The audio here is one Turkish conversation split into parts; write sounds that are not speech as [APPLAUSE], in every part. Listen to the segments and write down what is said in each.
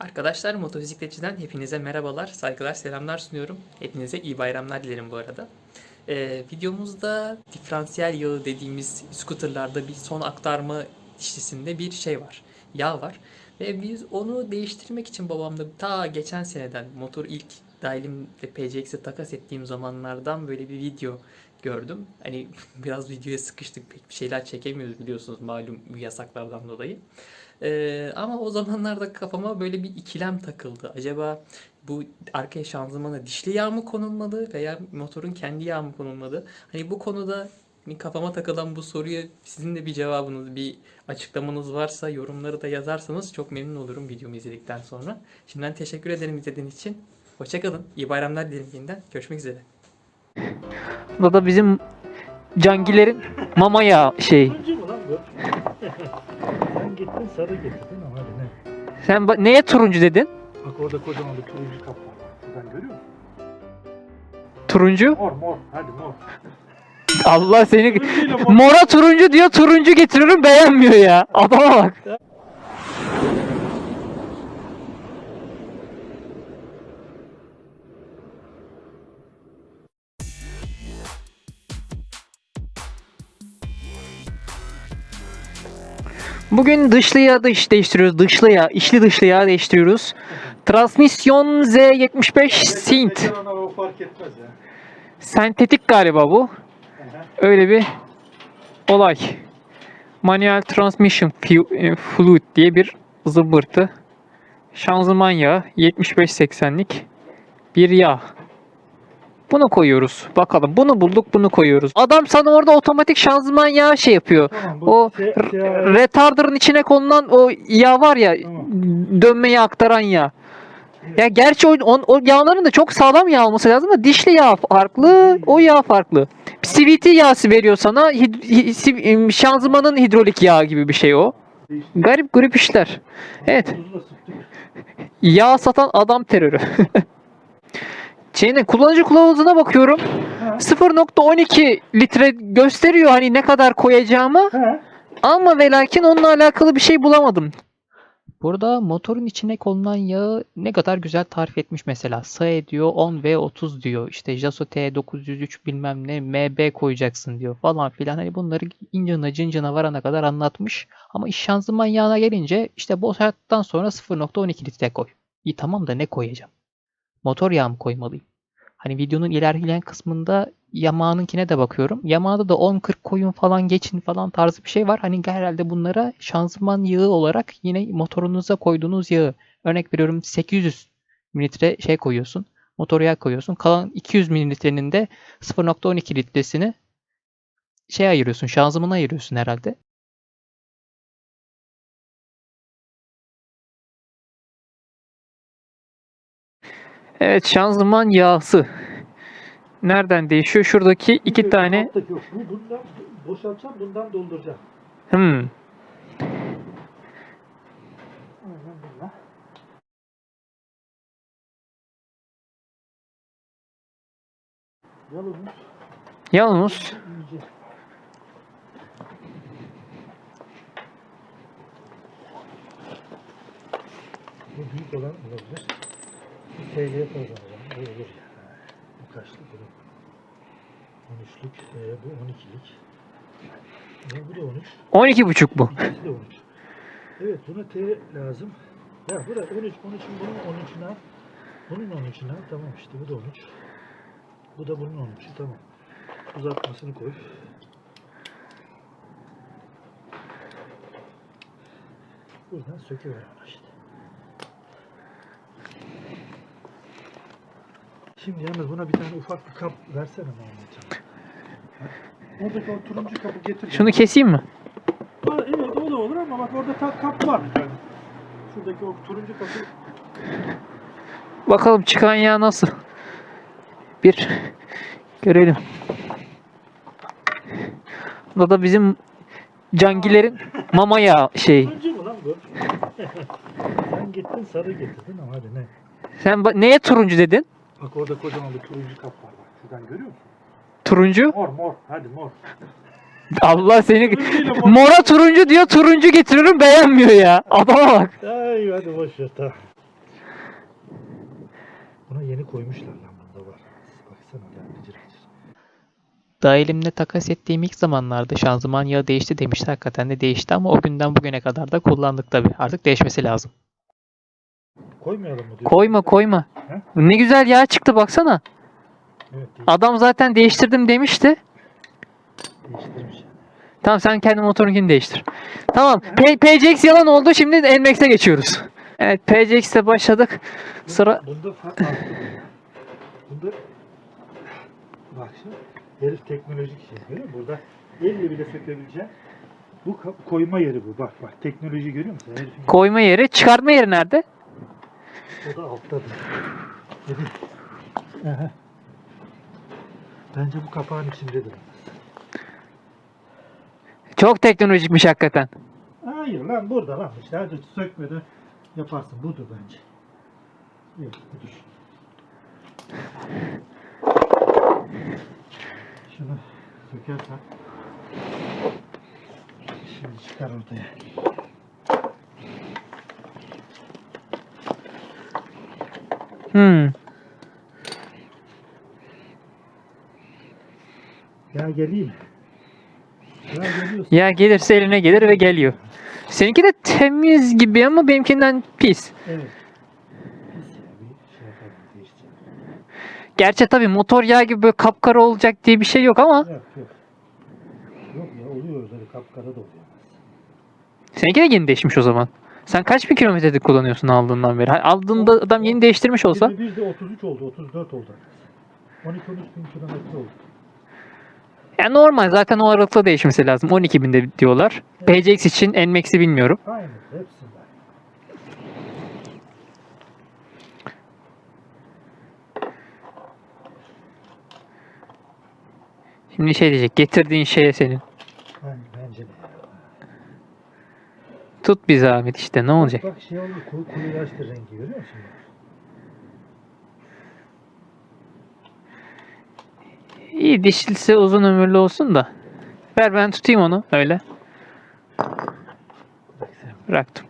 Arkadaşlar motosikletçiden hepinize merhabalar, saygılar, selamlar sunuyorum. Hepinize iyi bayramlar dilerim bu arada. Ee, videomuzda diferansiyel yağı dediğimiz scooterlarda bir son aktarma dişlisinde bir şey var. Yağ var. Ve biz onu değiştirmek için babamda ta geçen seneden motor ilk dahilimle PCX'e takas ettiğim zamanlardan böyle bir video gördüm. Hani [LAUGHS] biraz videoya sıkıştık pek bir şeyler çekemiyoruz biliyorsunuz malum bu yasaklardan dolayı. Ee, ama o zamanlarda kafama böyle bir ikilem takıldı. Acaba bu arkaya şanzımana dişli yağ mı konulmalı veya motorun kendi yağı mı konulmalı? Hani bu konuda hani kafama takılan bu soruya sizin de bir cevabınız, bir açıklamanız varsa yorumları da yazarsanız çok memnun olurum videomu izledikten sonra. Şimdiden teşekkür ederim izlediğiniz için. Hoşçakalın. İyi bayramlar dilerim yeniden. Görüşmek üzere. Bu da bizim cangilerin mama yağı şey. Sen gittin sarı getirdin ama hadi ne? Sen ba- neye turuncu dedin? Bak orada kocaman bir turuncu kap var. Sen görüyor musun? Turuncu? Mor mor. Hadi mor. Allah seni Turuncuyla mor. mora turuncu diyor turuncu getiriyorum beğenmiyor ya. Adama bak. Bugün dışlı yağ dış değiştiriyoruz. Dışlı yağ, içli dışlı yağ değiştiriyoruz. Transmisyon Z75 Sint. Sentetik galiba bu. Öyle bir olay. Manuel Transmission e, Fluid diye bir zımbırtı. Şanzıman yağı 75-80'lik bir yağ. Bunu koyuyoruz. Bakalım bunu bulduk bunu koyuyoruz. Adam sana orada otomatik şanzıman yağı şey yapıyor. Tamam O şey, şey, retarder'ın içine konulan o yağ var ya Tamam. dönmeyi aktaran yağ. Ya gerçi o, on- o yağların da çok sağlam yağ olması lazım ama dişli yağ farklı, o yağ farklı. CVT yağısı veriyor sana, hid- hi- si- şanzımanın hidrolik yağı gibi bir şey o. Garip garip işler. Evet, yağ satan adam terörü. [LAUGHS] Şeyine kullanıcı kılavuzuna bakıyorum. Ha. 0.12 litre gösteriyor hani ne kadar koyacağımı. He. Ama ve lakin onunla alakalı bir şey bulamadım. Burada motorun içine konulan yağı ne kadar güzel tarif etmiş mesela. SAE diyor 10 v 30 diyor. İşte Jaso T903 bilmem ne MB koyacaksın diyor falan filan. Hani bunları incına cıncına varana kadar anlatmış. Ama iş şanzıman yağına gelince işte bu hayattan sonra 0.12 litre koy. İyi tamam da ne koyacağım? Motor yağı mı koymalıyım? Hani videonun ilerleyen kısmında Yamaha'nınkine de bakıyorum. Yamaha'da da 10-40 koyun falan geçin falan tarzı bir şey var. Hani herhalde bunlara şanzıman yağı olarak yine motorunuza koyduğunuz yağı. Örnek veriyorum 800 mililitre şey koyuyorsun. Motor yağı koyuyorsun. Kalan 200 mililitrenin de 0.12 litresini şey ayırıyorsun. Şanzımana ayırıyorsun herhalde. Evet şanzıman yağısı. Nereden değişiyor? Şuradaki iki Yok, tane. alttaki yok. Bu bundan boşaltacağım bundan dolduracağım. Hmm. Yalnız Yalnız. Bu büyük olan olabilir. Bu TL'ye koyacağım o zaman. Bu olur. Ha, Bu kaçlık? Bu da 13'lük. Ee, bu 12'lik. Ya bu da 13. 12 buçuk bu. İkisi de 13. Evet buna T lazım. Ya bu da 13, 13'ün bunun 13'ünü al. Bunun 13'ünü al. Tamam işte bu da 13. Bu da bunun 13'ü tamam. Uzatmasını koy. Buradan söküver işte. Şimdi yalnız buna bir tane ufak bir kap versene Mahmutcan. Oradaki o turuncu kapı getir. Şunu keseyim mi? Ha, evet o da olur ama bak orada ta- kap var bir tane. Şuradaki o turuncu kapı. Bakalım çıkan yağ nasıl? Bir görelim. Bu da bizim cangilerin [LAUGHS] mama yağı şey. Turuncu mu lan bu? [LAUGHS] Sen gittin sarı getirdin ama hadi ne? Sen ba- neye turuncu dedin? Bak orada kocaman bir turuncu kap var bak. Şuradan görüyor musun? Turuncu? Mor mor hadi mor. [LAUGHS] Allah seni mora turuncu diyor turuncu getiriyorum beğenmiyor ya. Adama bak. Ay hadi boş ver tamam. Buna yeni koymuşlar lan bunda var. Baksana lan gıcır gıcır. Daha elimle takas ettiğim ilk zamanlarda şanzıman yağı değişti demişti. Hakikaten de değişti ama o günden bugüne kadar da kullandık tabii. Artık değişmesi lazım. Koymayalım mı diyor. Koyma koyma. He? Ne güzel yağ çıktı baksana. Evet değiş- Adam zaten değiştirdim demişti. değiştirmiş. Tamam sen kendi motorunkini değiştir. Tamam. P- PCX yalan oldu. Şimdi NMAX'e geçiyoruz. Evet PCX'e başladık. Sıra Bunda fark var. Bunda bak şimdi herif teknolojik şey görüyor musun? Burada elle bile sökebileceğin bu ka- koyma yeri bu. Bak bak teknoloji görüyor musun? Herifin koyma yeri, çıkartma yeri nerede? O da alttadır. Dedi. Aha. Bence bu kapağın içindedir. Çok teknolojikmiş hakikaten. Hayır lan burada lan işte hadi sökmeden yaparsın budur bence. Yok budur. Şunu sökersen şimdi çıkar ortaya. Hmm. Ya geleyim. Ya geliyorsun. Ya gelirse eline gelir ve geliyor. Seninki de temiz gibi ama benimkinden pis. Evet. Şey. Gerçi tabii motor yağı gibi böyle kapkara olacak diye bir şey yok ama Yok yok. Yok ya oluyor öyle kapkara da oluyor. seninki de yeni değişmiş o zaman. Sen kaç bin kilometredir kullanıyorsun aldığından beri? Ha, Aldığında adam yeni değiştirmiş olsa. Bir de 33 oldu 34 oldu. 12-13 bin kilometre oldu. Ya normal zaten o aralıkta değişmesi lazım. 12 binde diyorlar. PCX için NMAX'i bilmiyorum. Aynı hepsinde. Şimdi şey diyecek. Getirdiğin şeye senin. Aynı bence de. Tut bir zahmet işte ne olacak? Bak şey oldu koyu koyulaştı rengi görüyor musun? İyi dişlisi uzun ömürlü olsun da. Ver ben tutayım onu öyle. Bıraktım.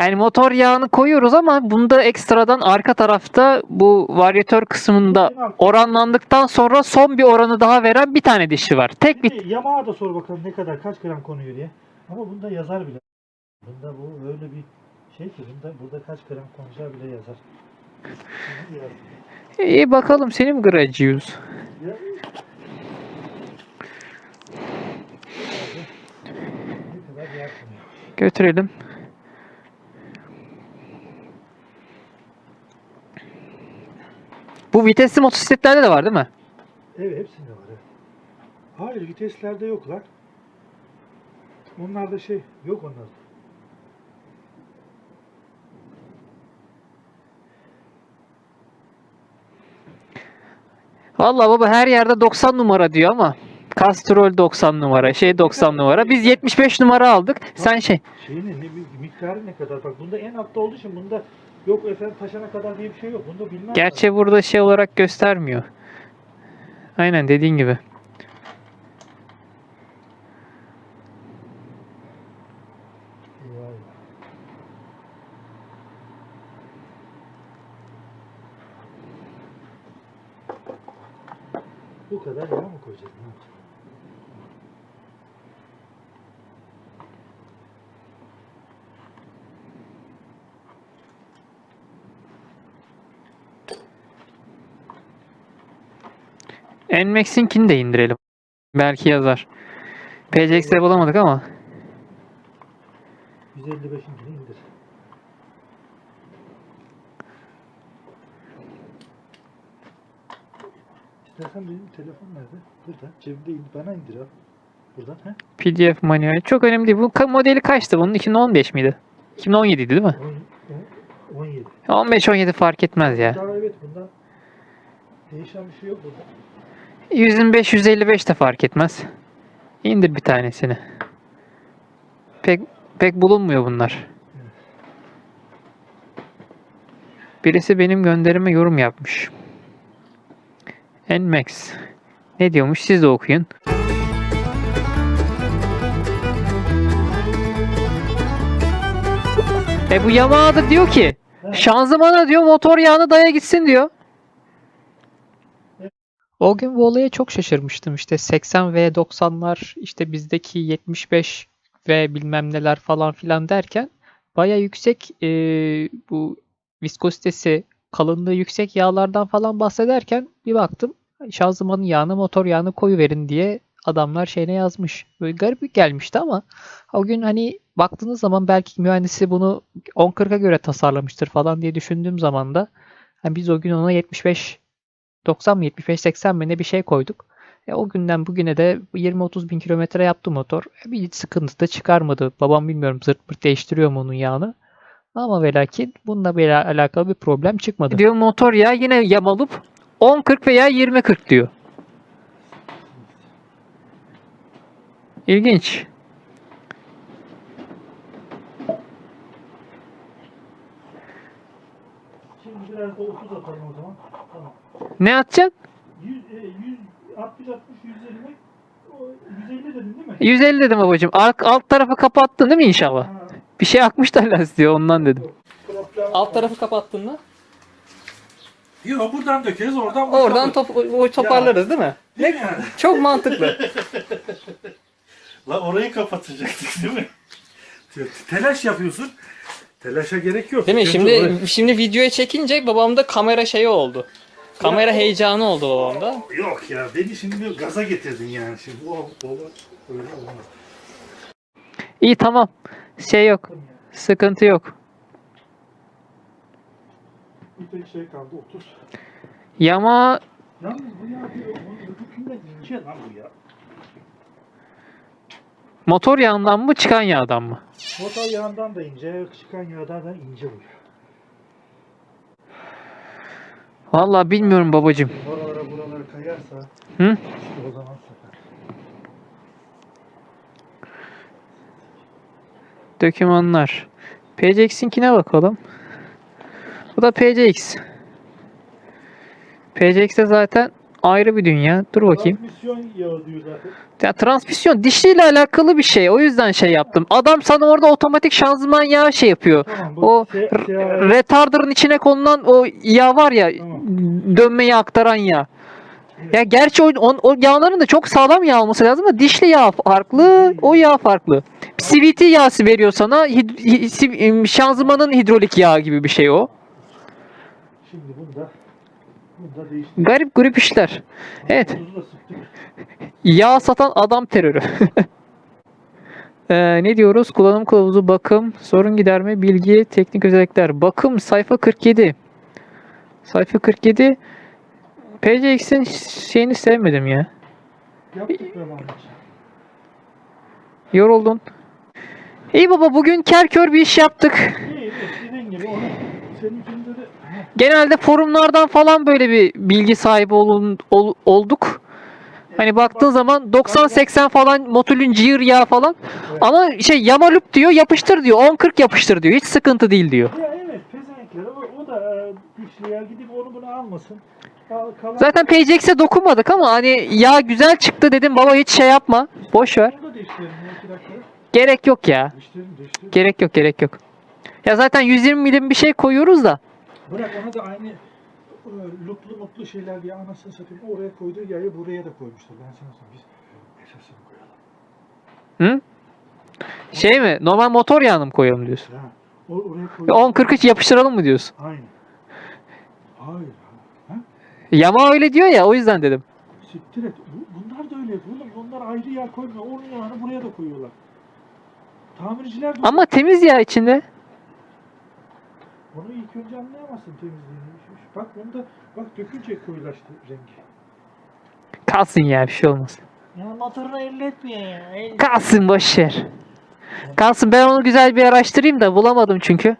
Yani motor yağını koyuyoruz ama bunda ekstradan arka tarafta bu varyatör kısmında oranlandıktan sonra son bir oranı daha veren bir tane dişli var. Tek bir Yamaha da sor bakalım ne kadar kaç gram konuyor diye. Ama bunda yazar bile. Bunda bu öyle bir şey ki bunda burada kaç gram konacağı bile yazar. İyi bakalım seni mi gracıyoruz? Ya- Ne kadar yağ konuyor. Götürelim. Bu vitesli motosikletlerde de var değil mi? Evet hepsinde var. Evet. Hayır viteslerde yok lan. Onlarda şey yok onlarda. Vallahi baba her yerde 90 numara diyor ama Castrol 90 numara, şey 90 numara. Biz 75 numara aldık. Sen şey Şeyin ne miktarı ne kadar? Bak bunda en altta olduğu için bunda yok efendim taşana kadar diye bir şey yok. Bunda bilmem. gerçi burada şey olarak göstermiyor. Aynen dediğin gibi. Bu kadar yağ mı koyacağız? Ne yapacağız? NMAX'inkini de indirelim. Belki yazar. PCX'de bulamadık ama. 155'inkini indir. İstersen benim telefon nerede? Burada. Cebimde in- bana indir al. Buradan. He? PDF manuel. Çok önemli değil. Bu ka- modeli kaçtı bunun? 2015 miydi? 2017 idi değil mi? On- on- 17. 15-17 fark etmez ya. Daha evet bundan değişen bir şey yok burada. 125-155 de fark etmez. İndir bir tanesini. Pek pek bulunmuyor bunlar. Birisi benim gönderime yorum yapmış. Nmax. Ne diyormuş siz de okuyun. E bu Yamaha'da diyor ki şanzımana diyor motor yağını daya gitsin diyor. O gün bu olaya çok şaşırmıştım. İşte 80 ve 90'lar işte bizdeki 75 ve bilmem neler falan filan derken baya yüksek e, bu viskozitesi kalınlığı yüksek yağlardan falan bahsederken bir baktım şanzımanın yağını motor yağını koyu verin diye adamlar şeyine yazmış. Böyle garip gelmişti ama o gün hani baktığınız zaman belki mühendisi bunu 10-40'a göre tasarlamıştır falan diye düşündüğüm zaman da hani biz o gün ona 75 90 mı 75 80 mi ne bir şey koyduk. E, o günden bugüne de 20-30 bin kilometre yaptı motor. E, bir sıkıntı da çıkarmadı. Babam bilmiyorum zırt pırt değiştiriyor mu onun yağını. Ama ve lakin bununla bir alakalı bir problem çıkmadı. Diyor motor ya yine yamalıp 10-40 veya 20-40 diyor. İlginç. Şimdi biraz da 30 atalım o zaman. Ne atacaksın? 100, e, 100, 60, 60, 120, o 150 dedin değil mi? 150 dedim babacığım. Alt, alt tarafı kapattın değil mi inşallah? Ha, Bir şey akmış da lastiğe ondan dedim. Alt tarafı kapattın mı? Yok buradan dökeriz oradan Oradan top, o toparlarız değil mi? Değil mi yani? Çok mantıklı. [LAUGHS] La orayı kapatacaktık değil mi? Telaş yapıyorsun. Telaşa gerek yok. Değil mi? Şimdi orayı- şimdi videoya çekince babamda kamera şeyi oldu. Kamera heyecanı oldu babamda. Yok ya beni şimdi gaza getirdin yani. Şimdi öyle olmaz. İyi tamam. Şey yok. Sıkıntı yok. Bir tek şey kaldı 30. Yama Yalnız bu ya bir onun öbürkünden ince lan bu ya. motor yağından mı çıkan yağdan mı? Motor yağından da ince, çıkan yağdan da ince bu. Vallahi bilmiyorum babacığım. Oralara buralara kayarsa Hı? işte o zaman sakat. Dokümanlar. PCX'inkine bakalım. Bu da PCX. PCX'de zaten ayrı bir dünya. Dur bakayım. Transmisyon yağı diyor zaten. Ya transmisyon dişliyle alakalı bir şey. O yüzden şey yaptım. Adam sana orada otomatik şanzıman yağı şey yapıyor. Tamam bu O şey, şey, retarder'ın içine konulan o yağ var ya Tamam. dönmeyi aktaran yağ. Ya gerçi o, o, o yağların da çok sağlam yağ olması lazım ama dişli yağ farklı, o yağ farklı. CVT yağısı veriyor sana, hid, hi- si- şanzımanın hidrolik yağı gibi bir şey o. Şimdi bunda. Garip grup işler. Evet. Yağ satan adam terörü. [LAUGHS] Ee, ne diyoruz? Kullanım kılavuzu, bakım, sorun giderme, bilgi, teknik özellikler. Bakım sayfa 47. Sayfa 47. PCX'in şeyini sevmedim ya. Yoruldun. İyi baba bugün ker kör bir iş yaptık. İyi. Dediğin gibi onu senin de Genelde forumlardan falan böyle bir bilgi sahibi olun, ol- olduk. Hani baktığın zaman 90-80 falan motülün cığır yağı falan. Ama şey yamalup diyor yapıştır diyor. 10-40 yapıştır diyor. Hiç sıkıntı değil diyor. Ya evet pezevenkler o, o da e, dişli ya gidip onu bunu almasın. Al- Kalan Zaten PCX'e dokunmadık ama hani yağ güzel çıktı dedim baba hiç şey yapma. Boş ver. Ya. Gerek yok ya. Gerek yok gerek yok. Ya zaten 120 milim bir şey koyuyoruz da. Bırak ona da aynı e, luplu mutlu şeyler diye anasını satayım. Oraya koyduğu yayı buraya da koymuşlar. Ben sana söyleyeyim. Biz esasını koyalım. Hı? Şey mi? Normal motor yağını mı koyalım diyorsun? Ya, oraya koyalım. 10-43 yapıştıralım mı diyorsun? Aynen. Hayır. Ha? Yama öyle diyor ya o yüzden dedim. Siktir et. Bu- Bunlar da öyle yapıyor. oğlum. Bunlar ayrı yer koymuyor. Onun yağını buraya da koyuyorlar. Tamirciler de Ama temiz ya içinde. Onu ilk önce anlayamazsın temizliğini. Bak bunda bak dökünce koyulaştı rengi. Kalsın ya bir şey olmaz. Ya motorunu elletmiyor ya. El... Kalsın boş ver. Kalsın ben onu güzel bir araştırayım da bulamadım çünkü.